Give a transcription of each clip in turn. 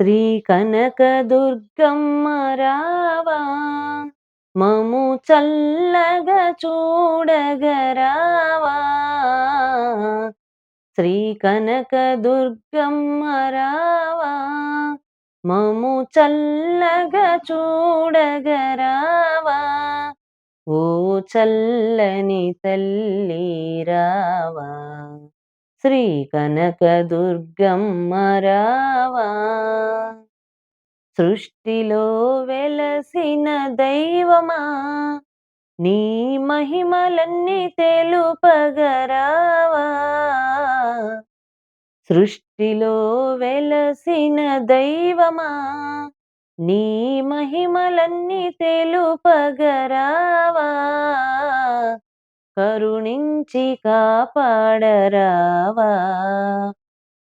శ్రీ కనక దుర్గమ్మ రావా మము చల్లగా చూడగరావా. శ్రీ కనక దుర్గమ్మ రావా మము చల్లగా చూడగరావా. ఓ చల్లని తల్లి రావా. శ్రీ కనక దుర్గమ్మ రావా సృష్టిలో వెలసిన దైవమా. నీ మహిమలన్నీ తెలుపగరావా. సృష్టిలో వెలసిన దైవమా. నీ మహిమలన్నీ తెలుపగరావా. కరుణించి కాపాడరావా?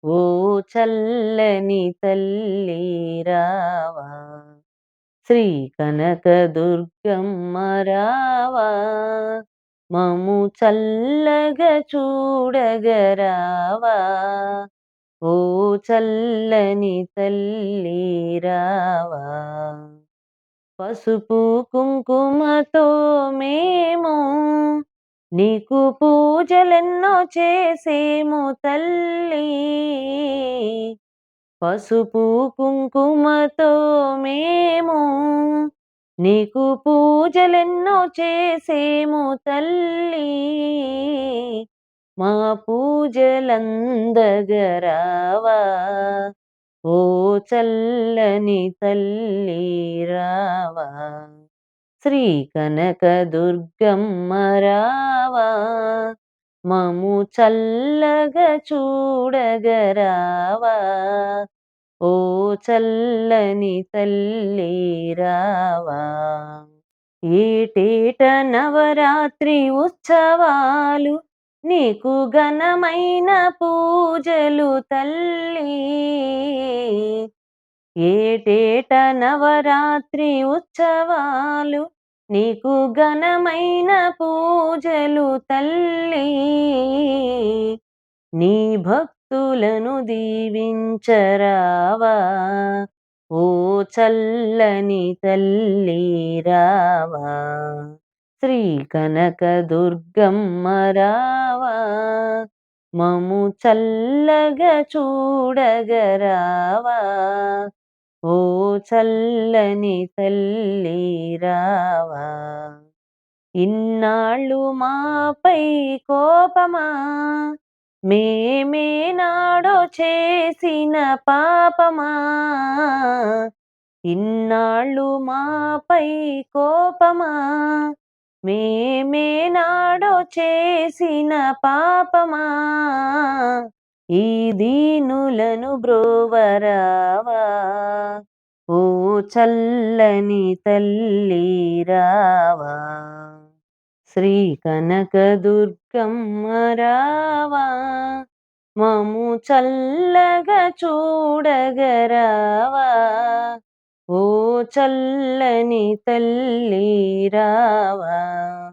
ఓ చల్లని తల్లి రావా శ్రీ కనక దుర్గమ్మ రావా? మము చల్లగా చూడగరావా? ఓ చల్లని తల్లి రావా పసుపు కుంకుమతో మే నీకు పూజలెన్నో చేసేము తల్లి. పసుపు కుంకుమతో మేము నీకు పూజలెన్నో చేసేము తల్లి. మా పూజలందగరావా? ఓ చల్లని తల్లి రావా? శ్రీ కనక దుర్గమ్మ రావా మము చల్లగా చూడగరావా ఓ చల్లని తల్లి రావా. ఏటేట నవరాత్రి ఉత్సవాలు నీకు ఘనమైన పూజలు తల్లి. ఏటేట నవరాత్రి ఉత్సవాలు నీకు ఘనమైన పూజలు తల్లి. నీ భక్తులను దీవించరావా ఓ చల్లని తల్లి రావా. శ్రీ కనక దుర్గమ్మ రావా మము చల్లగా చూడగరావా. ఓ చల్లని తల్లి రావా. ఇన్నాళ్ళు మాపై కోపమా? మేమే నాడో చేసిన పాపమా? ఇన్నాళ్ళు మాపై కోపమా? మేమే నాడో చేసిన పాపమా? ఈ దీనులను బ్రోవరావా? ఓ చల్లని తల్లి రావా శ్రీ కనక దుర్గమ్మ రావా మము చల్లగా చూడగరావా? ఓ చల్లని తల్లి రావా